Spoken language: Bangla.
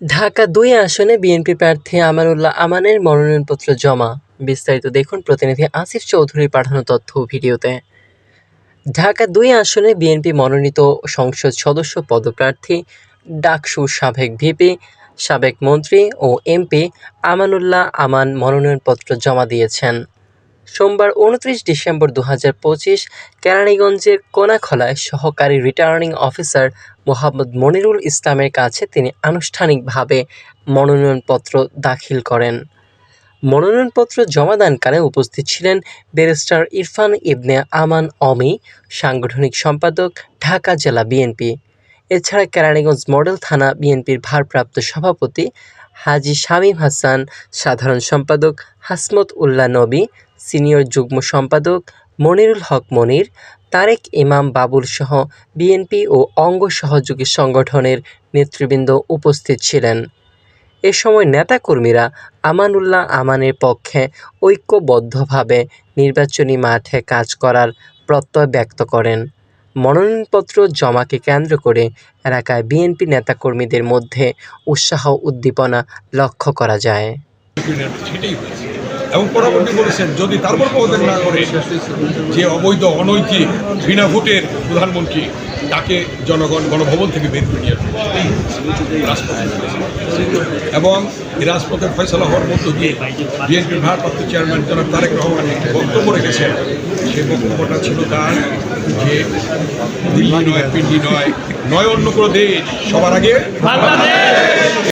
ঢাকা দুই আসনে বিএনপি প্রার্থী আমানুল্লাহ আমানের মনোনয়নপত্র জমা। বিস্তারিত দেখুন প্রতিনিধি আসিফ চৌধুরীর পাঠানো তথ্য ভিডিওতে। ঢাকা দুই আসনে বিএনপি মনোনীত সংসদ সদস্য পদপ্রার্থী ডাকসু সাবেক ভিপি, সাবেক মন্ত্রী ও এমপি আমানুল্লাহ আমান মনোনয়নপত্র জমা দিয়েছেন। সোমবার উনত্রিশ ডিসেম্বর দু হাজার পঁচিশ কেরানীগঞ্জের কোনাখলায় সহকারী রিটার্নিং অফিসার মোহাম্মদ মনিরুল ইসলামের কাছে তিনি আনুষ্ঠানিকভাবে মনোনয়নপত্র দাখিল করেন। মনোনয়নপত্র জমাদানকালে উপস্থিত ছিলেন ব্যারিস্টার ইরফান ইবনে আমান অমি, সাংগঠনিক সম্পাদক, ঢাকা জেলা বিএনপি। এছাড়া কেরানীগঞ্জ মডেল থানা বিএনপির ভারপ্রাপ্ত সভাপতি হাজী শামীম হাসান, সাধারণ সম্পাদক হাসমত উল্লাহ নবী, সিনিয়র যুগ্ম সম্পাদক মনিরুল হক মনির, তারেক ইমাম বাবুল সহ বিএনপি ও অঙ্গ সহযোগী সংগঠনের নেতৃবৃন্দ উপস্থিত ছিলেন। এ সময় নেতাকর্মীরা আমানুল্লাহ আমানের পক্ষে ঐক্যবদ্ধভাবে নির্বাচনী মাঠে কাজ করার প্রত্যয় ব্যক্ত করেন। মনোনয়নপত্র জমাকে কেন্দ্র করে এলাকায় বিএনপি নেতাকর্মীদের মধ্যে উৎসাহ উদ্দীপনা লক্ষ্য করা যায়। সেটাই হয়েছে। এবং পরবর্তী বলেছেন, যদি তারপর পদত্যাগ না করে যে অবৈধ, অনৈতিক, বিনা ভোটের প্রধানমন্ত্রী, তাকে জনগণ গণভবন থেকে বের করে নিয়ে। এবং রাজপথের ফয়সলা হওয়ার মধ্য দিয়ে বিএনপির ভারপ্রাপ্ত চেয়ারম্যান জনাব তারেক রহমান একটি বক্তব্য রেখেছেন, সেই বক্তব্যটা ছিল তার যে দিল্লি নয়, পিন্ডি নয় নয় অন্য কোনো দেশ সবার আগে